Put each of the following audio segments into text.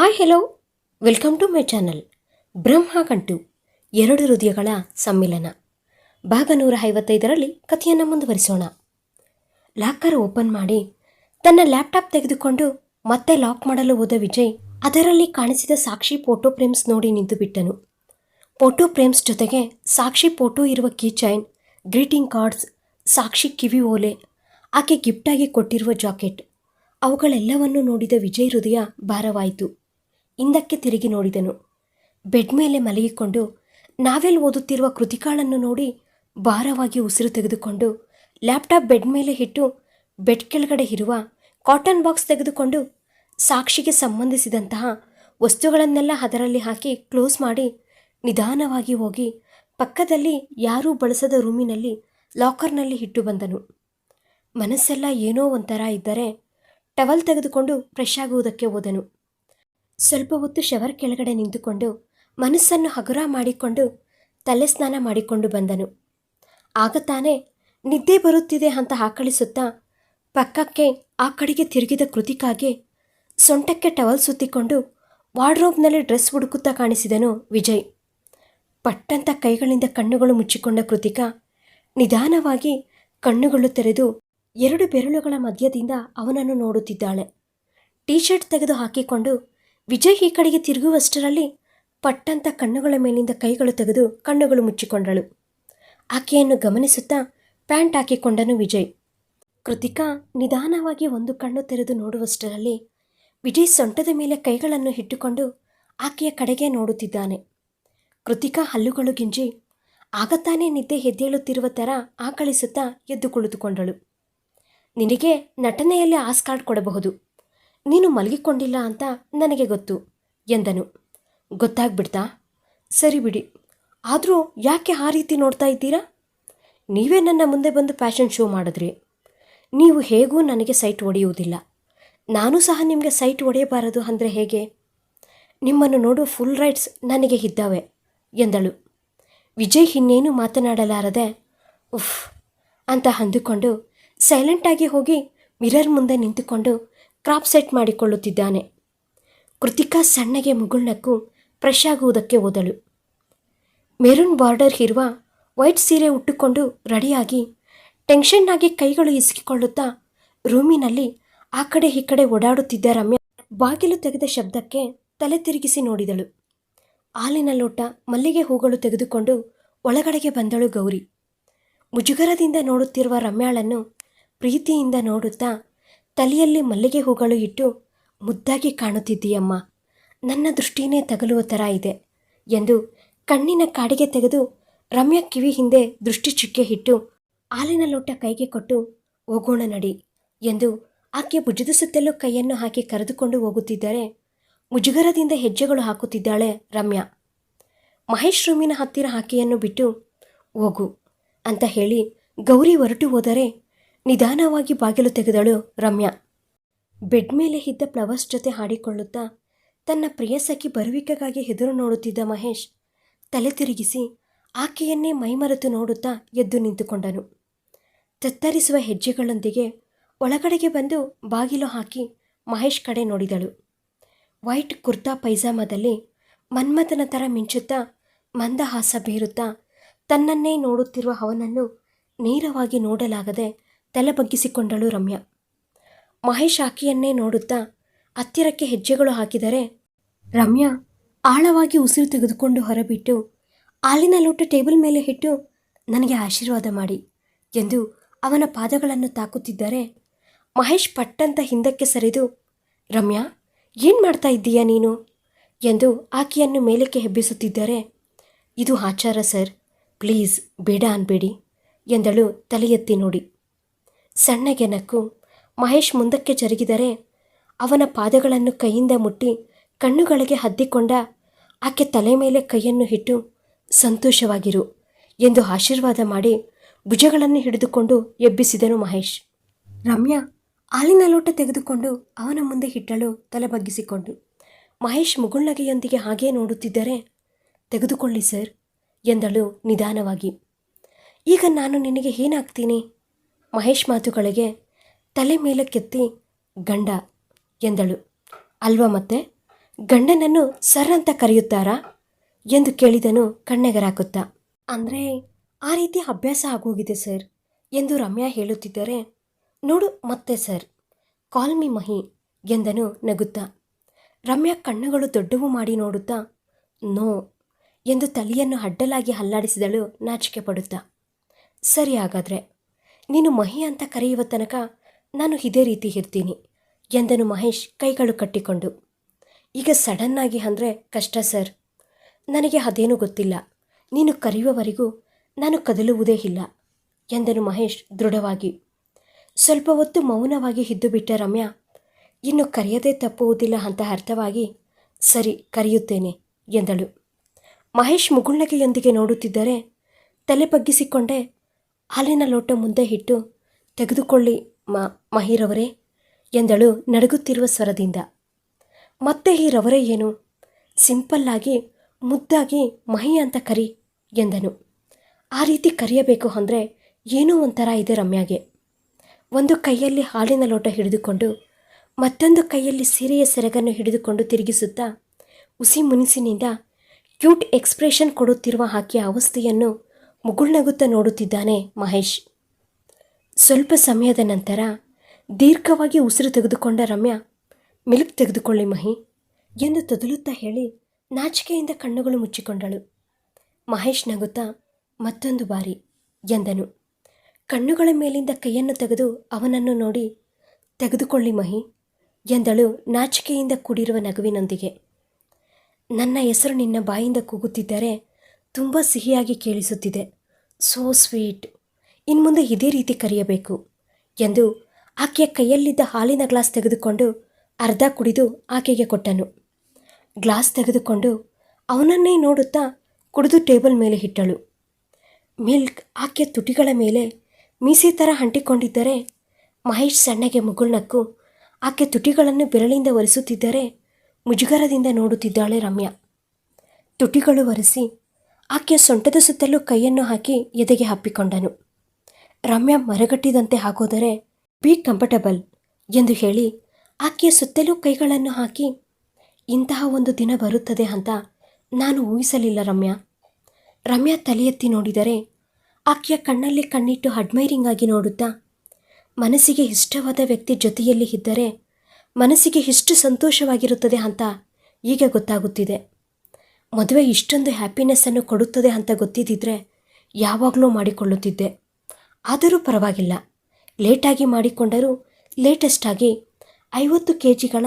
Hi hello welcome to my channel Brahma Gantu ಎರಡು ಹೃದಯಗಳ ಸಮ್ಮಿಲನ. ಭಾಗ ನೂರ ಐವತ್ತೈದರಲ್ಲಿ ಕಥೆಯನ್ನು ಮುಂದುವರಿಸೋಣ. ಲಾಕರ್ ಓಪನ್ ಮಾಡಿ ತನ್ನ ಲ್ಯಾಪ್ಟಾಪ್ ತೆಗೆದುಕೊಂಡು ಮತ್ತೆ ಲಾಕ್ ಮಾಡಲು ಹೋದ ವಿಜಯ್ ಅದರಲ್ಲಿ ಕಾಣಿಸಿದ ಸಾಕ್ಷಿ ಫೋಟೋ ಫ್ರೇಮ್ಸ್ ನೋಡಿ ನಿಂತು ಬಿಟ್ಟನು. ಫೋಟೋ ಫ್ರೇಮ್ಸ್ ಜೊತೆಗೆ ಸಾಕ್ಷಿ ಫೋಟೋ ಇರುವ ಕೀ ಚೈನ್ ಗ್ರೀಟಿಂಗ್ ಕಾರ್ಡ್ಸ್ ಸಾಕ್ಷಿ ಕಿವಿ ಓಲೆ, ಆಕೆ ಗಿಫ್ಟಾಗಿ ಕೊಟ್ಟಿರುವ ಜಾಕೆಟ್, ಅವುಗಳೆಲ್ಲವನ್ನೂ ನೋಡಿದ ವಿಜಯ್ ಹೃದಯ ಭಾರವಾಯಿತು. ಹಿಂದಕ್ಕೆ ತಿರುಗಿ ನೋಡಿದನು. ಬೆಡ್ ಮೇಲೆ ಮಲಗಿಕೊಂಡು ನಾವೆಲ್ ಓದುತ್ತಿರುವ ಕೃತಿಕಾಳನ್ನು ನೋಡಿ ಭಾರವಾಗಿ ಉಸಿರು ತೆಗೆದುಕೊಂಡು ಲ್ಯಾಪ್ಟಾಪ್ ಬೆಡ್ ಮೇಲೆ ಇಟ್ಟು ಬೆಡ್ ಕೆಳಗಡೆ ಇರುವ ಕಾಟನ್ ಬಾಕ್ಸ್ ತೆಗೆದುಕೊಂಡು ಸಾಕ್ಷಿಗೆ ಸಂಬಂಧಿಸಿದಂತಹ ವಸ್ತುಗಳನ್ನೆಲ್ಲ ಅದರಲ್ಲಿ ಹಾಕಿ ಕ್ಲೋಸ್ ಮಾಡಿ ನಿಧಾನವಾಗಿ ಹೋಗಿ ಪಕ್ಕದಲ್ಲಿ ಯಾರೂ ಬಳಸದ ರೂಮಿನಲ್ಲಿ ಲಾಕರ್ನಲ್ಲಿ ಇಟ್ಟು ಬಂದನು. ಮನಸ್ಸೆಲ್ಲ ಏನೋ ಒಂಥರ ಇದ್ದರೆ ಟವಲ್ ತೆಗೆದುಕೊಂಡು ಫ್ರೆಶ್ ಆಗುವುದಕ್ಕೆ ಹೋದನು. ಸ್ವಲ್ಪ ಹೊತ್ತು ಶವರ್ ಕೆಳಗಡೆ ನಿಂತುಕೊಂಡು ಮನಸ್ಸನ್ನು ಹಗುರ ಮಾಡಿಕೊಂಡು ತಲೆ ಸ್ನಾನ ಮಾಡಿಕೊಂಡು ಬಂದನು. ಆಗ ತಾನೇ ನಿದ್ದೆ ಬರುತ್ತಿದೆ ಅಂತ ಆಕಳಿಸುತ್ತಾ ಪಕ್ಕಕ್ಕೆ ಆ ಕಡೆಗೆ ತಿರುಗಿದ ಕೃತಿಕಾಗೆ ಸೊಂಟಕ್ಕೆ ಟವಲ್ ಸುತ್ತಿಕೊಂಡು ವಾರ್ಡ್ರೋಬ್ನಲ್ಲಿ ಡ್ರೆಸ್ ಹುಡುಕುತ್ತಾ ಕಾಣಿಸಿದನು ವಿಜಯ್. ಪಟ್ಟಂತ ಕೈಗಳಿಂದ ಕಣ್ಣುಗಳು ಮುಚ್ಚಿಕೊಂಡ ಕೃತಿಕಾ ನಿಧಾನವಾಗಿ ಕಣ್ಣುಗಳು ತೆರೆದು ಎರಡು ಬೆರಳುಗಳ ಮಧ್ಯದಿಂದ ಅವನನ್ನು ನೋಡುತ್ತಿದ್ದಾಳೆ. ಟೀ ಶರ್ಟ್ ತೆಗೆದು ಹಾಕಿಕೊಂಡು ವಿಜಯ್ ಈ ಕಡೆಗೆ ತಿರುಗುವಷ್ಟರಲ್ಲಿ ಪಟ್ಟಂತ ಕಣ್ಣುಗಳ ಮೇಲಿಂದ ಕೈಗಳು ತೆಗೆದು ಕಣ್ಣುಗಳು ಮುಚ್ಚಿಕೊಂಡಳು. ಆಕೆಯನ್ನು ಗಮನಿಸುತ್ತಾ ಪ್ಯಾಂಟ್ ಹಾಕಿಕೊಂಡನು ವಿಜಯ್. ಕೃತಿಕಾ ನಿಧಾನವಾಗಿ ಒಂದು ಕಣ್ಣು ತೆರೆದು ನೋಡುವಷ್ಟರಲ್ಲಿ ವಿಜಯ್ ಸೊಂಟದ ಮೇಲೆ ಕೈಗಳನ್ನು ಇಟ್ಟುಕೊಂಡು ಆಕೆಯ ಕಡೆಗೆ ನೋಡುತ್ತಿದ್ದಾನೆ. ಕೃತಿಕಾ ಹಲ್ಲುಗಳು ಗಿಂಜಿ ಆಗತಾನೇ ನಿದ್ದೆ ಎದ್ದೇಳುತ್ತಿರುವ ಥರ ಆಕಳಿಸುತ್ತಾ ಎದ್ದು ಕುಳಿತುಕೊಂಡಳು. ನಿನಗೆ ನಟನೆಯಲ್ಲಿ ಆಸ್ಕಾರ್ಡ್ ಕೊಡಬಹುದು. ನೀನು ಮಲಗಿಕೊಂಡಿಲ್ಲ ಅಂತ ನನಗೆ ಗೊತ್ತು, ಎಂದನು. ಗೊತ್ತಾಗ್ಬಿಡ್ತಾ? ಸರಿ ಬಿಡಿ. ಆದರೂ ಯಾಕೆ ಆ ರೀತಿ ನೋಡ್ತಾ ಇದ್ದೀರಾ? ನೀವೇ ನನ್ನ ಮುಂದೆ ಬಂದು ಫ್ಯಾಷನ್ ಶೋ ಮಾಡಿದ್ರಿ. ನೀವು ಹೇಗೂ ನನಗೆ ಸೈಟ್ ಒಡೆಯುವುದಿಲ್ಲ. ನಾನು ಸಹ ನಿಮಗೆ ಸೈಟ್ ಹೊಡೆಯಬಾರದು ಅಂದರೆ ಹೇಗೆ? ನಿಮ್ಮನ್ನು ನೋಡುವ ಫುಲ್ ರೈಟ್ಸ್ ನನಗೆ ಇದ್ದಾವೆ, ಎಂದಳು. ವಿಜಯ್ ಇನ್ನೇನು ಮಾತನಾಡಲಾರದೆ, ಉಫ್, ಅಂತ ಅಂದುಕೊಂಡು ಸೈಲೆಂಟಾಗಿ ಹೋಗಿ ಮಿರರ್ ಮುಂದೆ ನಿಂತುಕೊಂಡು ಕ್ರಾಪ್ ಸೆಟ್ ಮಾಡಿಕೊಳ್ಳುತ್ತಿದ್ದಾನೆ. ಕೃತಿಕಾ ಸಣ್ಣಗೆ ಮುಗುಳ್ನಕ್ಕು ಫ್ರೆಶ್ ಆಗುವುದಕ್ಕೆ ಹೋದಳು. ಮೆರೂನ್ ಬಾರ್ಡರ್ ಇರುವ ವೈಟ್ ಸೀರೆ ಉಟ್ಟುಕೊಂಡು ರೆಡಿಯಾಗಿ ಟೆನ್ಷನ್ನಾಗಿ ಕೈಗಳು ಇಸಿಕಿಕೊಳ್ಳುತ್ತಾ ರೂಮಿನಲ್ಲಿ ಆ ಕಡೆ ಈ ಕಡೆ ಓಡಾಡುತ್ತಿದ್ದ ರಮ್ಯಾ ಬಾಗಿಲು ತೆಗೆದ ಶಬ್ದಕ್ಕೆ ತಲೆ ತಿರುಗಿಸಿ ನೋಡಿದಳು. ಹಾಲಿನ ಲೋಟ ಮಲ್ಲಿಗೆ ಹೂಗಳು ತೆಗೆದುಕೊಂಡು ಒಳಗಡೆಗೆ ಬಂದಳು ಗೌರಿ. ಮುಜುಗರದಿಂದ ನೋಡುತ್ತಿರುವ ರಮ್ಯಾಳನ್ನು ಪ್ರೀತಿಯಿಂದ ನೋಡುತ್ತಾ ತಲೆಯಲ್ಲಿ ಮಲ್ಲಿಗೆ ಹೂಗಳು ಇಟ್ಟು ಮುದ್ದಾಗಿ ಕಾಣುತ್ತಿದ್ದೀಯಮ್ಮ. ನನ್ನ ದೃಷ್ಟಿನೇ ತಗಲುವ ಥರ ಇದೆ ಎಂದು ಕಣ್ಣಿನ ಕಾಡಿಗೆ ತೆಗೆದು ರಮ್ಯ ಕಿವಿ ಹಿಂದೆ ದೃಷ್ಟಿ ಚುಕ್ಕೆ ಇಟ್ಟು ಹಾಲಿನ ಲೋಟ ಕೈಗೆ ಕೊಟ್ಟು, ಹೋಗೋಣ ನಡಿ ಎಂದು ಆಕೆ ಭುಜದ ಸುತ್ತಲೂ ಕೈಯನ್ನು ಹಾಕಿ ಕರೆದುಕೊಂಡು ಹೋಗುತ್ತಿದ್ದರೆ ಮುಜುಗರದಿಂದ ಹೆಜ್ಜೆಗಳು ಹಾಕುತ್ತಿದ್ದಾಳೆ ರಮ್ಯಾ. ಮಹೇಶ್ ರೂಮಿನ ಹತ್ತಿರ ಆಕೆಯನ್ನು ಬಿಟ್ಟು, ಹೋಗು ಅಂತ ಹೇಳಿ ಗೌರಿ ಹೊರಟು ಹೋದರೆ ನಿಧಾನವಾಗಿ ಬಾಗಿಲು ತೆಗೆದಳು ರಮ್ಯಾ. ಬೆಡ್ ಮೇಲೆ ಇದ್ದ ಫ್ಲವರ್ಸ್ ಜೊತೆ ಹಾಡಿಕೊಳ್ಳುತ್ತಾ ತನ್ನ ಪ್ರಿಯ ಸಖಿ ಬರುವಿಕೆಗಾಗಿ ಎದುರು ನೋಡುತ್ತಿದ್ದ ಮಹೇಶ್ ತಲೆ ತಿರುಗಿಸಿ ಆಕೆಯನ್ನೇ ಮೈಮರೆತು ನೋಡುತ್ತಾ ಎದ್ದು ನಿಂತುಕೊಂಡನು. ತತ್ತರಿಸುವ ಹೆಜ್ಜೆಗಳೊಂದಿಗೆ ಒಳಗಡೆಗೆ ಬಂದು ಬಾಗಿಲು ಹಾಕಿ ಮಹೇಶ್ ಕಡೆ ನೋಡಿದಳು. ವೈಟ್ ಕುರ್ತಾ ಪೈಜಾಮದಲ್ಲಿ ಮನ್ಮಥನ ಥರ ಮಿಂಚುತ್ತಾ ಮಂದಹಾಸ ಬೀರುತ್ತಾ ತನ್ನನ್ನೇ ನೋಡುತ್ತಿರುವ ಅವನನ್ನು ನೇರವಾಗಿ ನೋಡಲಾಗದೆ ತಲೆ ಬಗ್ಗಿಸಿಕೊಂಡಳು ರಮ್ಯಾ. ಮಹೇಶ್ ಆಕೆಯನ್ನೇ ನೋಡುತ್ತಾ ಹತ್ತಿರಕ್ಕೆ ಹೆಜ್ಜೆಗಳು ಹಾಕಿದರೆ, ರಮ್ಯಾ, ಆಳವಾಗಿ ಉಸಿರು ತೆಗೆದುಕೊಂಡು ಹೊರಬಿಟ್ಟು ಹಾಲಿನ ಲೋಟ ಟೇಬಲ್ ಮೇಲೆ ಇಟ್ಟು ನನಗೆ ಆಶೀರ್ವಾದ ಮಾಡಿ ಎಂದು ಅವನ ಪಾದಗಳನ್ನು ತಾಕುತ್ತಿದ್ದರೆ, ಮಹೇಶ್ ಪಟ್ಟಂತ ಹಿಂದಕ್ಕೆ ಸರಿದು, ರಮ್ಯಾ, ಏನು ಮಾಡ್ತಾ ಇದ್ದೀಯಾ ನೀನು? ಎಂದು ಆಕೆಯನ್ನು ಮೇಲಕ್ಕೆ ಹೆಬ್ಬಿಸುತ್ತಿದ್ದರೆ ಇದು ಆಚಾರ ಸರ್, ಪ್ಲೀಸ್ ಬೇಡ ಅನ್ಬೇಡಿ ಎಂದಳು ತಲೆ ನೋಡಿ. ಸಣ್ಣಗೆ ನಕ್ಕು. ಮಹೇಶ್ ಮುಂದಕ್ಕೆ ಜರುಗಿದರೆ ಅವನ ಪಾದಗಳನ್ನು ಕೈಯಿಂದ ಮುಟ್ಟಿ ಕಣ್ಣುಗಳಿಗೆ ಹದ್ದಿಕೊಂಡ ಆಕೆ ತಲೆ ಮೇಲೆ ಕೈಯನ್ನು ಇಟ್ಟು ಸಂತೋಷವಾಗಿರು ಎಂದು ಆಶೀರ್ವಾದ ಮಾಡಿ ಭುಜಗಳನ್ನು ಹಿಡಿದುಕೊಂಡು ಎಬ್ಬಿಸಿದನು ಮಹೇಶ್. ರಮ್ಯಾ ಹಾಲಿನ ಲೋಟ ತೆಗೆದುಕೊಂಡು ಅವನ ಮುಂದೆ ಇಟ್ಟಳು ತಲೆ ಬಗ್ಗಿಸಿಕೊಂಡು. ಮಹೇಶ್ ಮುಗುಳ್ನಗೆಯೊಂದಿಗೆ ಹಾಗೇ ನೋಡುತ್ತಿದ್ದರೆ, ತೆಗೆದುಕೊಳ್ಳಿ ಸರ್ ಎಂದಳು ನಿಧಾನವಾಗಿ. ಈಗ ನಾನು ನಿನಗೆ ಏನಾಗ್ತೀನಿ? ಮಹೇಶ್ ಮಾತುಗಳಿಗೆ ತಲೆ ಮೇಲಕ್ಕೆತ್ತಿ ಗಂಡ ಎಂದಳು. ಅಲ್ವಾ ಮತ್ತೆ? ಗಂಡನನ್ನು ಸರ್ ಅಂತ ಕರೆಯುತ್ತಾರಾ? ಎಂದು ಕೇಳಿದನು ಕಣ್ಣೆಗರಾಕುತ್ತಾ. ಅಂದರೆ ಆ ರೀತಿ ಅಭ್ಯಾಸ ಆಗೋಗಿದೆ ಸರ್ ಎಂದು ರಮ್ಯಾ ಹೇಳುತ್ತಿದ್ದರೆ, ನೋಡು ಮತ್ತೆ ಸರ್, ಕಾಲ್ ಮಿ ಮಹಿ ಎಂದನು ನಗುತ್ತಾ. ರಮ್ಯಾ ಕಣ್ಣುಗಳು ದೊಡ್ಡವು ಮಾಡಿ ನೋಡುತ್ತಾ, ನೋ ಎಂದು ತಲೆಯನ್ನು ಅಡ್ಡಲಾಗಿ ಹಲ್ಲಾಡಿಸಿದಳು ನಾಚಿಕೆ ಪಡುತ್ತಾ ಸರಿ ಹಾಗಾದರೆ ನೀನು ಮಹಿ ಅಂತ ಕರೆಯುವ ತನಕ ನಾನು ಇದೇ ರೀತಿ ಇರ್ತೀನಿ ಎಂದನು ಮಹೇಶ್ ಕೈಗಳು ಕಟ್ಟಿಕೊಂಡು. ಈಗ ಸಡನ್ನಾಗಿ ಅಂದರೆ ಕಷ್ಟ ಸರ್. ನನಗೆ ಅದೇನೂ ಗೊತ್ತಿಲ್ಲ. ನೀನು ಕರೆಯುವವರೆಗೂ ನಾನು ಕದಲುವುದೇ ಇಲ್ಲ ಎಂದನು ಮಹೇಶ್ ದೃಢವಾಗಿ. ಸ್ವಲ್ಪ ಹೊತ್ತು ಮೌನವಾಗಿ ಇದ್ದು ಬಿಟ್ಟ ರಮ್ಯಾ, ಇನ್ನು ಕರೆಯದೇ ತಪ್ಪುವುದಿಲ್ಲ ಅಂತ ಅರ್ಥವಾಗಿ ಸರಿ ಕರೆಯುತ್ತೇನೆ ಎಂದಳು. ಮಹೇಶ್ ಮುಗುಳ್ನಗೆಯೊಂದಿಗೆ ನೋಡುತ್ತಿದ್ದರೆ ತಲೆ ಬಗ್ಗಿಸಿಕೊಂಡೇ ಹಾಲಿನ ಲೋಟ ಮುಂದೆ ಇಟ್ಟು, ತೆಗೆದುಕೊಳ್ಳಿ ಮ, ಮಹಿರವರೇ, ಎಂದಳು ನಡುಗುತ್ತಿರುವ ಸ್ವರದಿಂದ. ಮತ್ತೆ ಈ ರವರೇ ಏನು ಸಿಂಪಲ್ಲಾಗಿ ಮುದ್ದಾಗಿ ಮಹಿ ಅಂತ ಕರಿ ಎಂದನು. ಆ ರೀತಿ ಕರೆಯಬೇಕು ಅಂದರೆ ಏನೋ ಒಂಥರ ಇದೆ ರಮ್ಯಾಗೆ. ಒಂದು ಕೈಯಲ್ಲಿ ಹಾಲಿನ ಲೋಟ ಹಿಡಿದುಕೊಂಡು, ಮತ್ತೊಂದು ಕೈಯಲ್ಲಿ ಸೀರೆಯ ಸೆರಗನ್ನು ಹಿಡಿದುಕೊಂಡು ತಿರುಗಿಸುತ್ತಾ, ಉಸಿ ಮುನಿಸಿನಿಂದ ಕ್ಯೂಟ್ ಎಕ್ಸ್ಪ್ರೆಷನ್ ಕೊಡುತ್ತಿರುವ ಆಕೆಯ ಅವಸ್ಥೆಯನ್ನು ಮುಗುಳ್ನಗುತ್ತಾ ನೋಡುತ್ತಿದ್ದಾನೆ ಮಹೇಶ್. ಸ್ವಲ್ಪ ಸಮಯದ ನಂತರ ದೀರ್ಘವಾಗಿ ಉಸಿರು ತೆಗೆದುಕೊಂಡ ರಮ್ಯಾ, ಮಿಲ್ಕ್ ತೆಗೆದುಕೊಳ್ಳಿ ಮಹಿ ಎಂದು ತೊದಲುತ್ತಾ ಹೇಳಿ ನಾಚಿಕೆಯಿಂದ ಕಣ್ಣುಗಳು ಮುಚ್ಚಿಕೊಂಡಳು. ಮಹೇಶ್ ನಗುತ್ತಾ ಮತ್ತೊಂದು ಬಾರಿ ಎಂದನು. ಕಣ್ಣುಗಳ ಮೇಲಿಂದ ಕೈಯನ್ನು ತೆಗೆದು ಅವನನ್ನು ನೋಡಿ, ತೆಗೆದುಕೊಳ್ಳಿ ಮಹಿ ಎಂದಳು ನಾಚಿಕೆಯಿಂದ ಕೂಡಿರುವ ನಗುವಿನೊಂದಿಗೆ. ನನ್ನ ಹೆಸರು ನಿನ್ನ ಬಾಯಿಂದ ಕೂಗುತ್ತಿದ್ದರೆ ತುಂಬ ಸಿಹಿಯಾಗಿ ಕೇಳಿಸುತ್ತಿದೆ. ಸೋ ಸ್ವೀಟ್ ಇನ್ಮುಂದೆ ಇದೇ ರೀತಿ ಕರೆಯಬೇಕು ಎಂದು ಆಕೆಯ ಕೈಯಲ್ಲಿದ್ದ ಹಾಲಿನ ಗ್ಲಾಸ್ ತೆಗೆದುಕೊಂಡು ಅರ್ಧ ಕುಡಿದು ಆಕೆಗೆ ಕೊಟ್ಟನು. ಗ್ಲಾಸ್ ತೆಗೆದುಕೊಂಡು ಅವನನ್ನೇ ನೋಡುತ್ತಾ ಕುಡಿದು ಟೇಬಲ್ ಮೇಲೆ ಇಟ್ಟಳು. ಮಿಲ್ಕ್ ಆಕೆಯ ತುಟಿಗಳ ಮೇಲೆ ಮೀಸೆ ಥರ ಅಂಟಿಕೊಂಡಿದ್ದರೆ ಮಹೇಶ್ ಸಣ್ಣಗೆ ಮುಗುಳ್ನಕ್ಕು ಆಕೆ ತುಟಿಗಳನ್ನು ಬೆರಳಿಂದ ಒರೆಸುತ್ತಿದ್ದರೆ ಮುಜುಗರದಿಂದ ನೋಡುತ್ತಿದ್ದಾಳೆ ರಮ್ಯಾ. ತುಟಿಗಳು ಒರೆಸಿ ಆಕೆಯ ಸೊಂಟದ ಸುತ್ತಲೂ ಕೈಯನ್ನು ಹಾಕಿ ಎದೆಗೆ ಹಪ್ಪಿಕೊಂಡನು. ರಮ್ಯಾ ಮರಗಟ್ಟಿದಂತೆ ಹಾಕೋದರೆ ಬಿ ಕಂಫರ್ಟಬಲ್ ಎಂದು ಹೇಳಿ ಆಕೆಯ ಸುತ್ತಲೂ ಕೈಗಳನ್ನು ಹಾಕಿ, ಇಂತಹ ಒಂದು ದಿನ ಬರುತ್ತದೆ ಅಂತ ನಾನು ಊಹಿಸಲಿಲ್ಲ ರಮ್ಯಾ. ರಮ್ಯಾ ತಲೆ ಎತ್ತಿ ನೋಡಿದರೆ ಆಕೆಯ ಕಣ್ಣಲ್ಲಿ ಕಣ್ಣಿಟ್ಟು ಅಡ್ಮೈರಿಂಗ್ ಆಗಿ ನೋಡುತ್ತಾ, ಮನಸ್ಸಿಗೆ ಇಷ್ಟವಾದ ವ್ಯಕ್ತಿ ಜೊತೆಯಲ್ಲಿ ಇದ್ದರೆ ಮನಸ್ಸಿಗೆ ಎಷ್ಟು ಸಂತೋಷವಾಗಿರುತ್ತದೆ ಅಂತ ಈಗ ಗೊತ್ತಾಗುತ್ತಿದೆ. ಮದುವೆ ಇಷ್ಟೊಂದು ಹ್ಯಾಪಿನೆಸ್ಸನ್ನು ಕೊಡುತ್ತದೆ ಅಂತ ಗೊತ್ತಿದ್ದಿದ್ರೆ ಯಾವಾಗಲೂ ಮಾಡಿಕೊಳ್ಳುತ್ತಿದ್ದೆ. ಆದರೂ ಪರವಾಗಿಲ್ಲ. ಲೇಟಾಗಿ ಮಾಡಿಕೊಂಡರೂ ಲೇಟೆಸ್ಟಾಗಿ ಐವತ್ತು ಕೆ ಜಿಗಳ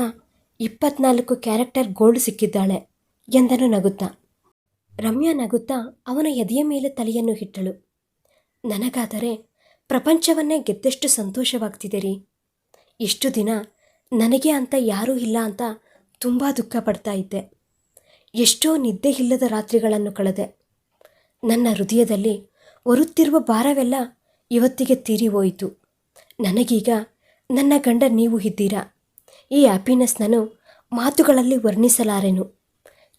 ಇಪ್ಪತ್ನಾಲ್ಕು ಕ್ಯಾರೆಕ್ಟರ್ ಗೋಲ್ಡ್ ಸಿಕ್ಕಿದ್ದಾಳೆ ಎಂದನು ನಗುತ್ತಾ. ರಮ್ಯಾ ನಗುತ್ತಾ ಅವನ ಎದೆಯ ಮೇಲೆ ತಲೆಯನ್ನು ಇಟ್ಟಳು. ನನಗಾದರೆ ಪ್ರಪಂಚವನ್ನೇ ಗೆದ್ದಷ್ಟು ಸಂತೋಷವಾಗ್ತಿದೆ ರೀ ಇಷ್ಟು ದಿನ ನನಗೆ ಅಂತ ಯಾರೂ ಇಲ್ಲ ಅಂತ ತುಂಬ ದುಃಖ ಪಡ್ತಾ ಇದ್ದೆ. ಎಷ್ಟೋ ನಿದ್ದೆ ಇಲ್ಲದ ರಾತ್ರಿಗಳನ್ನು ಕಳೆದೆ. ನನ್ನ ಹೃದಯದಲ್ಲಿ ಬರುತ್ತಿರುವ ಭಾರವೆಲ್ಲ ಇವತ್ತಿಗೆ ತೀರಿ ಹೋಯಿತು. ನನಗೀಗ ನನ್ನ ಗಂಡ ನೀವು ಇದ್ದೀರಾ? ಈ ಹ್ಯಾಪಿನೆಸ್ ನಾನು ಮಾತುಗಳಲ್ಲಿ ವರ್ಣಿಸಲಾರೆನು?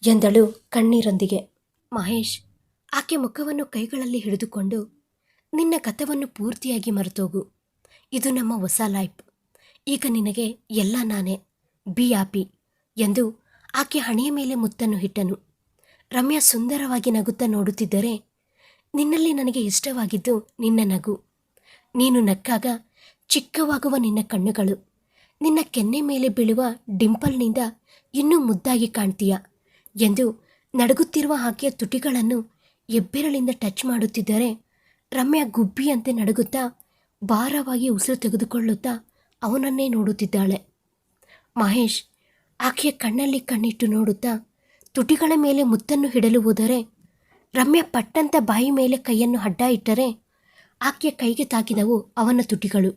ಎಂದಳು ಕಣ್ಣೀರೊಂದಿಗೆ. ಮಹೇಶ್, ಆಕೆ ಮುಖವನ್ನು ಕೈಗಳಲ್ಲಿ ಹಿಡಿದುಕೊಂಡು, ನಿನ್ನ ಕಥವನ್ನು ಪೂರ್ತಿಯಾಗಿ ಮರೆತೋಗು. ಇದು ನಮ್ಮ ಹೊಸ ಲೈಫ್. ಈಗ ನಿನಗೆ ಎಲ್ಲ ನಾನೇ. ಬಿ ಹ್ಯಾಪಿ ಎಂದು ಆಕೆ ಹಣೆಯ ಮೇಲೆ ಮುತ್ತನ್ನು ಇಟ್ಟನು. ರಮ್ಯಾ ಸುಂದರವಾಗಿ ನಗುತ್ತಾ ನೋಡುತ್ತಿದ್ದರೆ, ನಿನ್ನಲ್ಲಿ ನನಗೆ ಇಷ್ಟವಾಗಿದ್ದು ನಿನ್ನ ನಗು. ನೀನು ನಕ್ಕಾಗ ಚಿಕ್ಕವಾಗುವ ನಿನ್ನ ಕಣ್ಣುಗಳು. ನಿನ್ನ ಕೆನ್ನೆ ಮೇಲೆ ಬೀಳುವ ಡಿಂಪಲ್ನಿಂದ ಇನ್ನೂ ಮುದ್ದಾಗಿ ಕಾಣ್ತೀಯ ಎಂದು ನಡುಗುತ್ತಿರುವ ಆಕೆಯ ತುಟಿಗಳನ್ನು ಎಬ್ಬೆರಳಿಂದ ಟಚ್ ಮಾಡುತ್ತಿದ್ದರೆ, ರಮ್ಯಾ ಗುಬ್ಬಿಯಂತೆ ನಡುಗುತ್ತಾ ಭಾರವಾಗಿ ಉಸಿರು ತೆಗೆದುಕೊಳ್ಳುತ್ತಾ ಅವನನ್ನೇ ನೋಡುತ್ತಿದ್ದಾಳೆ. ಮಹೇಶ್ ಆಕೆಯ ಕಣ್ಣಲ್ಲಿ ಕಣ್ಣಿಟ್ಟು ನೋಡುತ್ತಾ ತುಟಿಗಳ ಮೇಲೆ ಮುತ್ತನ್ನು ಹಿಡಲು ಹೋದರೆ ರಮ್ಯ ಪಟ್ಟಂತ ಬಾಯಿ ಮೇಲೆ ಕೈಯನ್ನು ಅಡ್ಡ ಇಟ್ಟರೆ ಆಕೆಯ ಕೈಗೆ ತಾಕಿದವು ಅವನ ತುಟಿಗಳು.